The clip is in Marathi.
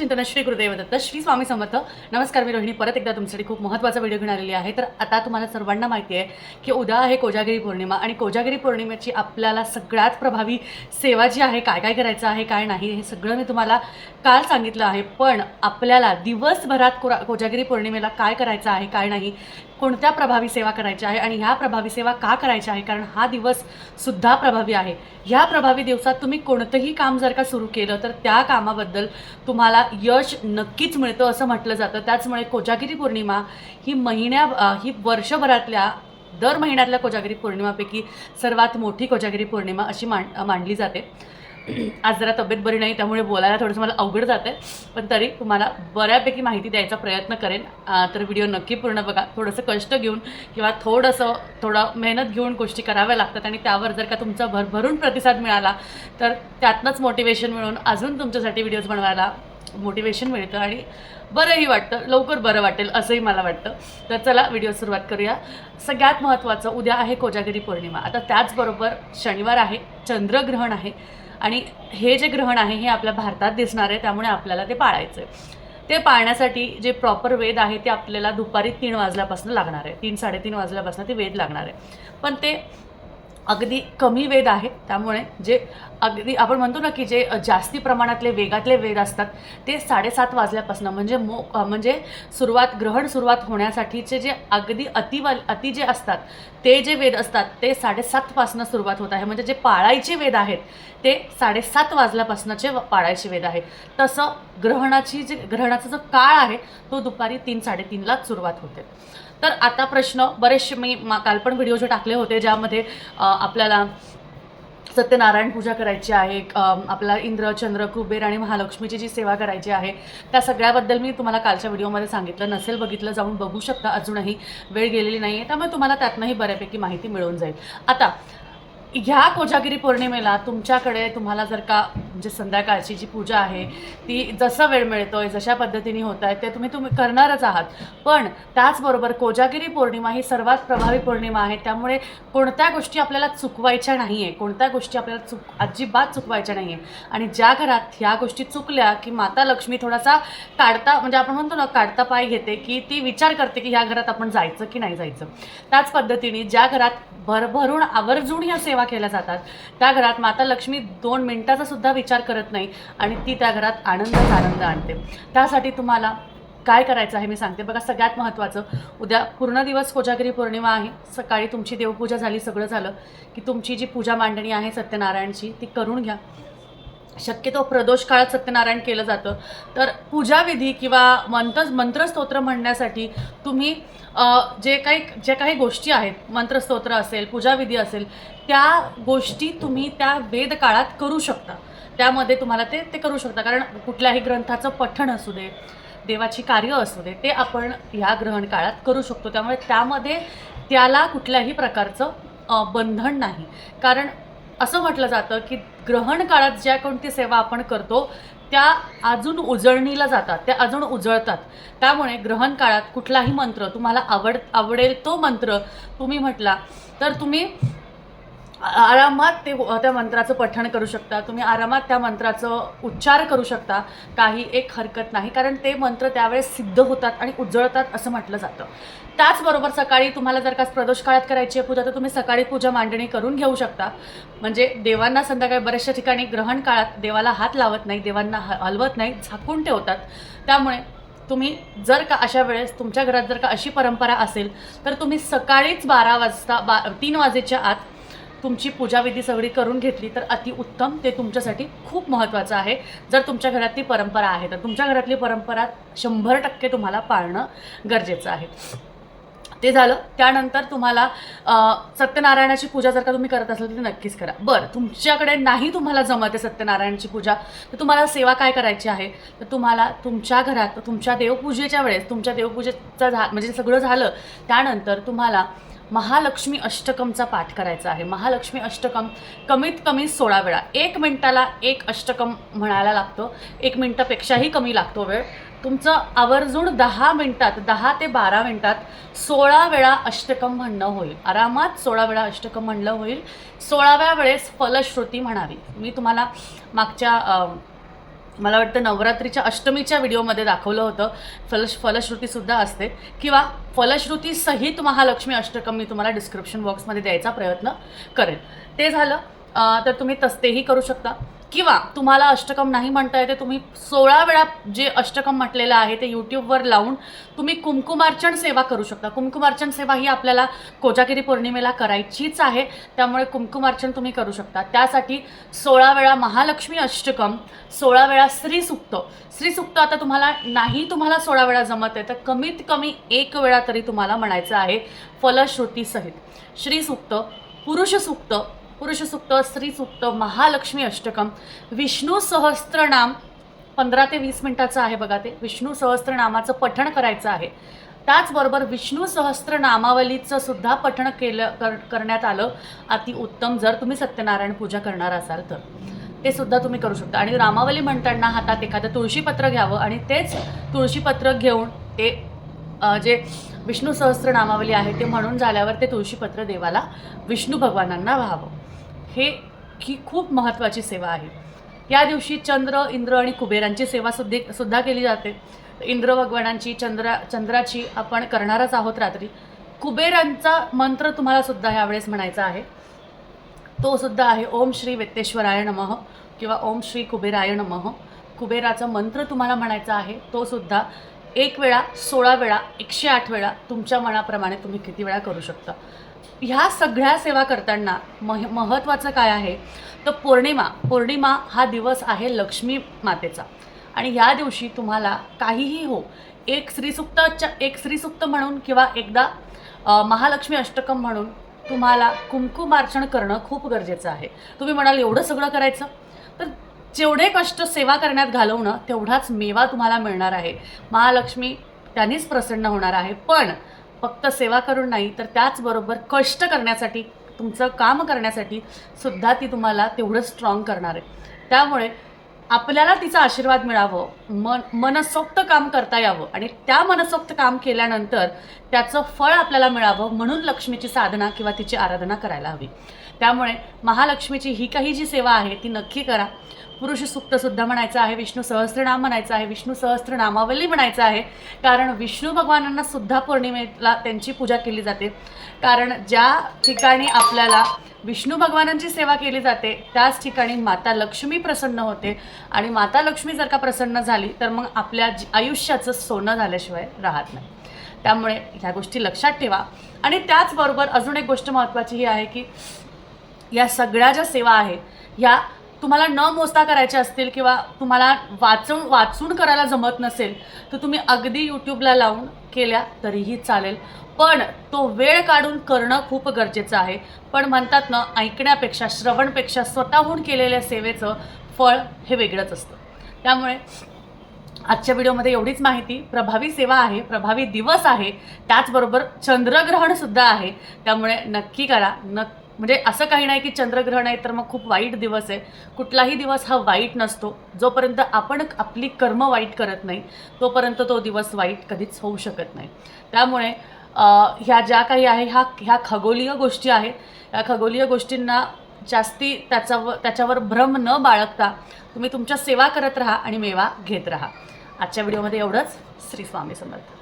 चिंतन श्री गुरुदेव दत्त श्री स्वामी समर्थ. नमस्कार मी रोहिणी. परत एकदा तुमच्यासाठी खूप महत्त्वाचा व्हिडिओ घेऊन आलेली आहे. तर आता तुम्हाला सर्वांना माहिती आहे की उद्या आहे कोजागिरी पौर्णिमा आणि कोजागिरी पौर्णिमेची आपल्याला सगळ्यात प्रभावी सेवा जी आहे काय काय करायचं आहे काय नाही हे सगळं मी तुम्हाला काल सांगितलं आहे. पण आपल्याला दिवसभरात कोरा कोजागिरी पौर्णिमेला काय करायचं आहे काय नाही कोणत्या प्रभावी सेवा करायच्या आहे आणि ह्या प्रभावी सेवा का करायच्या आहे? कारण हा दिवस सुद्धा प्रभावी आहे. ह्या प्रभावी दिवसात तुम्ही कोणतंही काम जर का सुरू केलं तर त्या कामाबद्दल तुम्हाला यश नक्कीच मिळतं असं म्हटलं जातं. त्याचमुळे कोजागिरी पौर्णिमा ही महिन्या ही वर्षभरातल्या दर महिन्यातल्या कोजागिरी पौर्णिमापैकी सर्वात मोठी कोजागिरी पौर्णिमा अशी मांड मांडली जाते. आज जरा तब्येत बरी नाही त्यामुळे बोलायला थोडंसं मला अवघड जाते पण तरी तुम्हाला बऱ्यापैकी माहिती द्यायचा प्रयत्न करेन. तर व्हिडिओ नक्की पूर्ण बघा. थोडंसं कष्ट घेऊन किंवा थोडंसं थोडं मेहनत घेऊन गोष्टी कराव्या लागतात आणि त्यावर जर का तुमचा भरभरून प्रतिसाद मिळाला तर त्यातनंच मोटिवेशन मिळून अजून तुमच्यासाठी व्हिडिओज बनवायला मोटिवेशन मिळतं आणि बरंही वाटतं लवकर बरं वाटेल असंही मला वाटतं. तर चला व्हिडिओ सुरुवात करूया. सगळ्यात महत्त्वाचं उद्या आहे कोजागिरी पौर्णिमा. आता त्याचबरोबर शनिवार आहे चंद्रग्रहण आहे. आणि हे जे ग्रहण आहे हे आपल्या भारतात दिसणार आहे त्यामुळे आपल्याला ते पाळायचं आहे ते पाळण्यासाठी जे प्रॉपर वेद आहे ते आपल्याला दुपारी तीन वाजल्यापासून लागणार आहे. तीन साडेतीन वाजल्यापासून ते वेद लागणार आहे. पण ते अगदी कमी वेद आहे. त्यामुळे जे अगदी आपण म्हणतो ना की जे जास्ती प्रमाणातले वेगातले वेद असतात ते साडेसात वाजल्यापासून म्हणजे मो म्हणजे सुरुवात ग्रहण सुरुवात होण्यासाठीचे जे अगदी अतिवा अति जे असतात ते जे वेद असतात ते साडेसातपासनं सुरुवात होत आहे. म्हणजे जे पाळायचे वेद आहेत ते साडेसात वाजल्यापासूनचे पाळायचे वेद आहे. तसं ग्रहणाची जे ग्रहणाचा जो काळ आहे तो दुपारी तीन साडेतीनलाच सुरुवात होते. तर आता प्रश्न बरेचसे मी मा काल पण व्हिडिओ जे टाकले होते ज्यामध्ये आपल्याला सत्यनारायण पूजा करायची आहे आपला इंद्र चंद्र कुबेर आणि महालक्ष्मीची जी सेवा करायची आहे त्या सगळ्याबद्दल मी तुम्हाला कालच्या व्हिडिओमध्ये सांगितलं. नसेल बघितलं जाऊन बघू शकता. अजूनही वेळ गेलेली नाही आहे त्यामुळे तुम्हाला त्यातनंही बऱ्यापैकी माहिती मिळून जाईल. आता ह्या कोजागिरी पौर्णिमेला तुमच्याकडे तुम्हाला जर का म्हणजे संध्याकाळची जी पूजा आहे ती जसं वेळ मिळतो आहे जशा पद्धतीने होत आहे ते तुम्ही तुम्ही करणारच आहात. पण त्याचबरोबर कोजागिरी पौर्णिमा ही सर्वात प्रभावी पौर्णिमा आहे. त्यामुळे कोणत्या गोष्टी आपल्याला चुकवायच्या नाही आहे कोणत्या गोष्टी आपल्याला चुक अजिबात चुकवायच्या नाही आहे आणि ज्या घरात ह्या गोष्टी चुकल्या की माता लक्ष्मी थोडासा काढता म्हणजे आपण म्हणतो ना काढता पाय घेते की ती विचार करते की ह्या घरात आपण जायचं की नाही जायचं. त्याच पद्धतीने ज्या घरात भरभरून आवर्जून ह्या सेवा केल्या जातात त्या घरात माता लक्ष्मी दोन मिनिटाचा सुद्धा विचार करत नाही आणि ती त्या घरात आनंदच आनंद आणते. त्यासाठी तुम्हाला काय करायचं आहे मी सांगते. बघा सगळ्यात महत्त्वाचं उद्या पूर्ण दिवस कोजागिरी पौर्णिमा आहे. सकाळी तुमची देवपूजा झाली सगळं झालं की तुमची जी पूजा मांडणी आहे सत्यनारायणची ती करून घ्या. शक्यतो प्रदोष काळात सत्यनारायण केलं जातं. तर पूजाविधी किंवा मंत्र मंत्रस्तोत्र म्हणण्यासाठी तुम्ही जे काही ज्या काही गोष्टी आहेत मंत्रस्तोत्र असेल पूजाविधी असेल त्या गोष्टी तुम्ही त्या वेद काळात करू शकता. त्यामध्ये तुम्हाला ते ते करू शकता. कारण कुठल्याही ग्रंथाचं पठण असू दे देवाची कार्य असू दे ते आपण ह्या ग्रहण काळात करू शकतो. त्यामुळे त्यामध्ये त्याला कुठल्याही प्रकारचं बंधन नाही. कारण असं म्हटलं जातं की ग्रहण काळात ज्या कोणती सेवा आपण करतो त्या अजून उजळणीला जातात त्या अजून उजळतात. त्यामुळे ग्रहण काळात कुठलाही मंत्र तुम्हाला आवड आवडेल तो मंत्र तुम्ही म्हटला तर तुम्ही आरामात ते हो- त्या मंत्राचं पठण करू शकता. तुम्ही आरामात त्या मंत्राचं उच्चार करू शकता. काही एक हरकत नाही. कारण ते मंत्र त्यावेळेस सिद्ध होतात आणि उजळतात असं म्हटलं जातं. त्याचबरोबर सकाळी तुम्हाला जर का प्रदोष काळात करायची आहे पूजा तर तुम्ही सकाळी पूजा मांडणी करून घेऊ शकता. म्हणजे देवांना संध्याकाळी बऱ्याचशा ठिकाणी ग्रहण काळात देवाला हात लावत नाही देवांना ह- हलवत नाही झाकून ठेवतात. त्यामुळे तुम्ही जर का अशा वेळेस तुमच्या घरात जर का अशी परंपरा असेल तर तुम्ही सकाळीच बारा वाजता बा तीन वाजेच्या आत तुमची पूजाविधी सगळी करून घेतली तर अतिउत्तम ते तुमच्यासाठी खूप महत्त्वाचं आहे. जर तुमच्या घरात ती परंपरा आहे तर तुमच्या घरातली परंपरा शंभर टक्के तुम्हाला पाळणं गरजेचं आहे. ते झालं. त्यानंतर तुम्हाला सत्यनारायणाची पूजा जर का तुम्ही करत असाल तर नक्कीच करा. बरं तुमच्याकडे नाही तुम्हाला जमत आहे सत्यनारायणाची पूजा तर तुम्हाला सेवा काय करायची आहे? तर तुम्हाला तुमच्या घरात तुमच्या देवपूजेच्या वेळेस तुमच्या देवपूजेचं झा म्हणजे सगळं झालं. त्यानंतर तुम्हाला महालक्ष्मी अष्टकमचा पाठ करायचा आहे. महालक्ष्मी अष्टकम कमीत कमी सोळा वेळा. एक मिनिटाला एक अष्टकम म्हणायला लागतो. एक मिनटापेक्षाही कमी लागतो वेळ. तुमचं आवर्जून दहा मिनटात दहा ते बारा मिनटात सोळा वेळा अष्टकम म्हणणं होईल. आरामात सोळा वेळा अष्टकम म्हणलं होईल. सोळाव्या वेळेस फलश्रुती म्हणावी. मी तुम्हाला मागच्या मला वाटतं नवरात्रीच्या अष्टमीच्या व्हिडिओमध्ये दाखवलं होतं. फलश फलश्रुतीसुद्धा असते. किंवा फलश्रुती सहित महालक्ष्मी अष्टकम मी तुम्हाला डिस्क्रिप्शन बॉक्समध्ये द्यायचा प्रयत्न करेन. ते झालं. तर तुम्ही तस्तेही करू शकता. किंवा तुम्हाला अष्टकम नाही म्हणता येते तुम्ही सोळा वेळा जे अष्टकम म्हटलेलं आहे ते यूट्यूबवर लावून तुम्ही कुंकुमार्चन सेवा करू शकता. कुंकुमार्चन सेवा ही आपल्याला कोजागिरी पौर्णिमेला करायचीच आहे त्यामुळे कुंकुमार्चन तुम्ही करू शकता. त्यासाठी सोळा वेळा महालक्ष्मी अष्टकम सोळा वेळा श्रीसुक्त श्रीसुक्त आता तुम्हाला नाही तुम्हाला सोळा वेळा जमत आहे तर कमीत कमी एक वेळा तरी तुम्हाला म्हणायचं आहे फलश्रुतीसहित. श्रीसुक्त पुरुषसुक्त पुरुषसुक्त स्त्रीसुक्त महालक्ष्मी अष्टकम विष्णू सहस्त्रनाम पंधरा ते वीस मिनिटाचं आहे बघा ते. विष्णू सहस्त्रनामाचं पठण करायचं आहे. त्याचबरोबर विष्णू सहस्त्रनामावलीचं सुद्धा पठण केलं कर करण्यात आलं. अति उत्तम जर तुम्ही सत्यनारायण पूजा करणार असाल तर. ते सुद्धा तुम्ही करू शकता. आणि रामावली म्हणताना हातात एखादं तुळशीपत्र घ्यावं आणि तेच तुळशीपत्र घेऊन ते जे विष्णू सहस्त्रनामावली आहे ते म्हणून झाल्यावर ते तुळशीपत्र देवाला विष्णू भगवानांना व्हावं. हे ही खूप महत्त्वाची सेवा आहे. या दिवशी चंद्र इंद्र आणि कुबेरांची सेवा सुद्धा सुद्धा केली जाते. इंद्र भगवानांची चंद्रा चंद्राची आपण करणारच आहोत रात्री. कुबेरांचा मंत्र तुम्हाला सुद्धा ह्यावेळेस म्हणायचा आहे. तो सुद्धा आहे ओम श्री वेत्तेश्वराय नमः किंवा ओम श्री कुबेराय नमः. कुबेराचा मंत्र तुम्हाला म्हणायचा आहे तो सुद्धा एक वेळा सोळा वेळा एकशे आठ वेळा तुमच्या मनाप्रमाणे तुम्ही किती वेळा करू शकता. ह्या सगळ्या सेवा करताना मह महत्त्वाचं काय आहे? तर पौर्णिमा पौर्णिमा हा दिवस आहे लक्ष्मी मातेचा. आणि ह्या दिवशी तुम्हाला काहीही हो एक श्रीसुक्तच्या एक श्रीसुक्त म्हणून किंवा एकदा महालक्ष्मी अष्टकम म्हणून तुम्हाला कुंकुमार्चन करणं खूप गरजेचं आहे. तुम्ही म्हणाल एवढं सगळं करायचं? तर जेवढे कष्ट सेवा करण्यात घालवणं तेवढाच मेवा तुम्हाला मिळणार आहे. महालक्ष्मी त्यांनीच प्रसन्न होणार आहे. पण फक्त सेवा करून नाही तर त्याचबरोबर कष्ट करण्यासाठी तुमचं काम करण्यासाठी सुद्धा ती तुम्हाला तेवढं स्ट्रॉंग करणार आहे. त्यामुळे आपल्याला तिचा आशीर्वाद मिळावं मन मनसोक्त काम करता यावं आणि त्या मनसोक्त काम केल्यानंतर त्याचं फळ आपल्याला मिळावं म्हणून लक्ष्मीची साधना किंवा तिची आराधना करायला हवी. त्यामुळे महालक्ष्मीची ही काही जी सेवा आहे ती नक्की करा. पुरुष सुक्तसुद्धा म्हणायचं आहे विष्णू सहस्त्रनाम म्हणायचं आहे विष्णू सहस्त्रनामावली म्हणायचं आहे. कारण विष्णू भगवानांना सुद्धा पौर्णिमेला त्यांची पूजा केली जाते. कारण ज्या ठिकाणी आपल्याला विष्णू भगवानांची सेवा केली जाते त्याच ठिकाणी माता लक्ष्मी प्रसन्न होते. आणि माता लक्ष्मी जर का प्रसन्न झाली तर मग आपल्या जी- आयुष्याचं सोनं झाल्याशिवाय राहत नाही. त्यामुळे ह्या गोष्टी लक्षात ठेवा. आणि त्याचबरोबर अजून एक गोष्ट महत्त्वाची ही आहे की या सगळ्या ज्या सेवा आहेत ह्या तुम्हाला न मोजता करायच्या असतील किंवा तुम्हाला वाचून वाचून करायला जमत नसेल तर तुम्ही अगदी यूट्यूबला लावून केल्या तरीही चालेल. पण तो वेळ काढून करणं खूप गरजेचं आहे. पण म्हणतात ना ऐकण्यापेक्षा श्रवणपेक्षा स्वतःहून केलेल्या सेवेचं फळ हे वेगळंच असतं. त्यामुळे आजच्या व्हिडिओमध्ये एवढीच माहिती. प्रभावी सेवा आहे प्रभावी दिवस आहे. त्याचबरोबर चंद्रग्रहणसुद्धा आहे. त्यामुळे नक्की करा नक्की म्हणजे असं काही नाही की चंद्रग्रहण आहे तर मग खूप वाईट दिवस आहे. कुठलाही दिवस हा वाईट नसतो. जोपर्यंत आपण आपली कर्म वाईट करत नाही तोपर्यंत तो दिवस वाईट कधीच होऊ शकत नाही. त्यामुळे ह्या ज्या काही आहे ह्या ह्या खगोलीय गोष्टी आहेत. या खगोलीय गोष्टींना जास्ती त्याच्यावर त्याच्यावर भ्रम न बाळगता तुम्ही तुमच्या सेवा करत राहा आणि मेवा घेत राहा. आजच्या व्हिडिओमध्ये एवढंच. श्री स्वामी समर्थ.